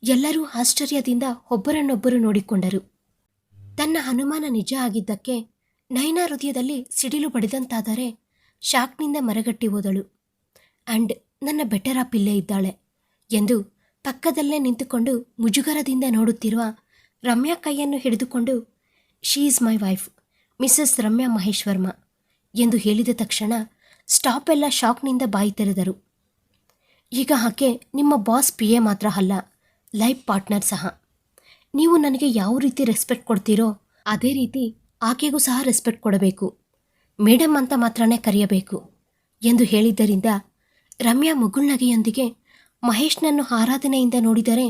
ಎಲ್ಲರೂ ಆಶ್ಚರ್ಯದಿಂದ ಒಬ್ಬರನ್ನೊಬ್ಬರು ನೋಡಿಕೊಂಡರು. ತನ್ನ ಅನುಮಾನ ನಿಜ ಆಗಿದ್ದಕ್ಕೆ ನಯನ ಹೃದಯದಲ್ಲಿ ಸಿಡಿಲು ಬಡಿದಂತಾದರೆ ಶಾಕ್ನಿಂದ ಮರಗಟ್ಟಿ ಹೋದಳು. ಆ್ಯಂಡ್ ನನ್ನ ಬೆಟರ ಪಿಲ್ಲೆ ಇದ್ದಾಳೆ ಎಂದು ಪಕ್ಕದಲ್ಲೇ ನಿಂತುಕೊಂಡು ಮುಜುಗರದಿಂದ ನೋಡುತ್ತಿರುವ ರಮ್ಯಾ ಕೈಯನ್ನು ಹಿಡಿದುಕೊಂಡು, she is my wife Mrs Ramya Maheshvarma ಎಂದು ಹೇಳಿದ ತಕ್ಷಣ ಸ್ಟಾಪ್ ಎಲ್ಲ ಶಾಕ್ನಿಂದ ಬಾಯಿ ತೆರೆದರು. ಈಗ ಆಕೆ ನಿಮ್ಮ ಬಾಸ್ ಪಿ ಎ ಮಾತ್ರ ಅಲ್ಲ, ಲೈಫ್ ಪಾರ್ಟ್ನರ್ ಸಹ. ನೀವು ನನಗೆ ಯಾವ ರೀತಿ ರೆಸ್ಪೆಕ್ಟ್ ಕೊಡ್ತೀರೋ, ಅದೇ ರೀತಿ ಆಕೆಗೂ ಸಹ ರೆಸ್ಪೆಕ್ಟ್ ಕೊಡಬೇಕು. ಮೇಡಮ್ ಅಂತ ಮಾತ್ರನೇ ಕರೆಯಬೇಕು ಎಂದು ಹೇಳಿದ್ದರಿಂದ ರಮ್ಯಾ ಮುಗುಳ್ನಗೆಯೊಂದಿಗೆ ಮಹೇಶ್ನನ್ನು ಆರಾಧನೆಯಿಂದ ನೋಡಿದರೆ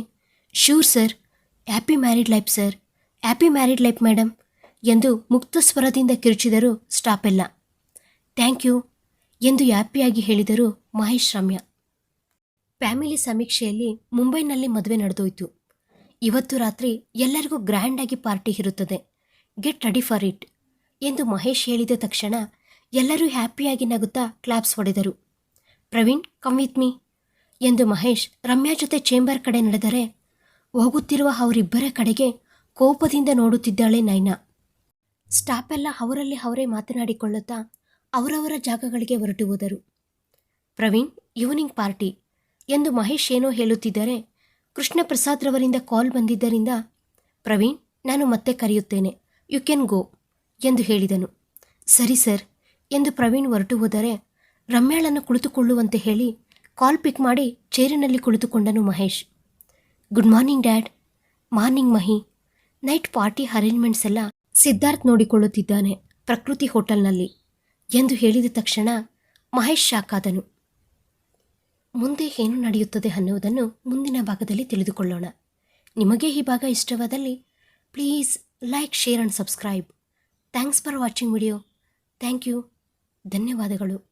sure sir, happy married life sir, happy married life madam ಎಂದು ಮುಕ್ತ ಸ್ವರದಿಂದ ಕಿರುಚಿದರು ಸ್ಟಾಪ್ ಎಲ್ಲ ಥ್ಯಾಂಕ್ ಯು ಎಂದು ಹ್ಯಾಪಿಯಾಗಿ ಹೇಳಿದರು ಮಹೇಶ್ ರಮ್ಯಾ. ಫ್ಯಾಮಿಲಿ ಸಮೀಕ್ಷೆಯಲ್ಲಿ ಮುಂಬೈನಲ್ಲಿ ಮದುವೆ ನಡೆದೋಯ್ತು. ಇವತ್ತು ರಾತ್ರಿ ಎಲ್ಲರಿಗೂ ಗ್ರ್ಯಾಂಡಾಗಿ ಪಾರ್ಟಿ ಇರುತ್ತದೆ. ಗೆಟ್ ರೆಡಿ ಫಾರ್ ಇಟ್ ಎಂದು ಮಹೇಶ್ ಹೇಳಿದ ತಕ್ಷಣ ಎಲ್ಲರೂ ಹ್ಯಾಪಿಯಾಗಿ ನಗುತ್ತಾ ಕ್ಲಾಪ್ಸ್ ಹೊಡೆದರು. ಪ್ರವೀಣ್ ಕಮ್ ವಿತ್ ಮೀ ಎಂದು ಮಹೇಶ್ ರಮ್ಯಾ ಜೊತೆ ಚೇಂಬರ್ ಕಡೆ ನಡೆದರೆ ಹೋಗುತ್ತಿರುವ ಅವರಿಬ್ಬರ ಕಡೆಗೆ ಕೋಪದಿಂದ ನೋಡುತ್ತಿದ್ದಾಳೆ ನೈನಾ. ಸ್ಟಾಫ್ ಎಲ್ಲ ಅವರಲ್ಲಿ ಅವರೇ ಮಾತನಾಡಿಕೊಳ್ಳುತ್ತಾ ಅವರವರ ಜಾಗಗಳಿಗೆ ಹೊರಟು ಹೋದರು ಪ್ರವೀಣ್, ಈವ್ನಿಂಗ್ ಪಾರ್ಟಿ. ಎಂದು ಮಹೇಶ್ ಏನೋ ಹೇಳುತ್ತಿದ್ದರೆ ಕೃಷ್ಣ ಪ್ರಸಾದ್ರವರಿಂದ ಕಾಲ್ ಬಂದಿದ್ದರಿಂದ, ಪ್ರವೀಣ್, ನಾನು ಮತ್ತೆ ಕರೆಯುತ್ತೇನೆ. ಯು ಕ್ಯಾನ್ ಗೋ ಎಂದು ಹೇಳಿದನು. ಸರಿ ಸರ್ ಎಂದು ಪ್ರವೀಣ್ ಹೊರಟು ಹೋದರೆ ರಮ್ಯಾಳನ್ನು ಕುಳಿತುಕೊಳ್ಳುವಂತೆ ಹೇಳಿ ಕಾಲ್ ಪಿಕ್ ಮಾಡಿ ಚೇರಿನಲ್ಲಿ ಕುಳಿತುಕೊಂಡನು Mahesh. Good morning dad. Morning Mahi. Night party arrangements ಎಲ್ಲ ಸಿದ್ಧಾರ್ಥ್ ನೋಡಿಕೊಳ್ಳುತ್ತಿದ್ದಾನೆ ಪ್ರಕೃತಿ ಹೋಟೆಲ್ನಲ್ಲಿ. ಎಂದು ಹೇಳಿದ ತಕ್ಷಣ ಮಹೇಶ್ ಶಾಕಾದನು, ಮುಂದೆ ಏನು ನಡೆಯುತ್ತದೆ ಅನ್ನುವುದನ್ನು ಮುಂದಿನ ಭಾಗದಲ್ಲಿ ತಿಳಿದುಕೊಳ್ಳೋಣ. ನಿಮಗೆ ಈ ಭಾಗ ಇಷ್ಟವಾದಲ್ಲಿ please like, share and subscribe. Thanks for watching video. Thank you. ಧನ್ಯವಾದಗಳು.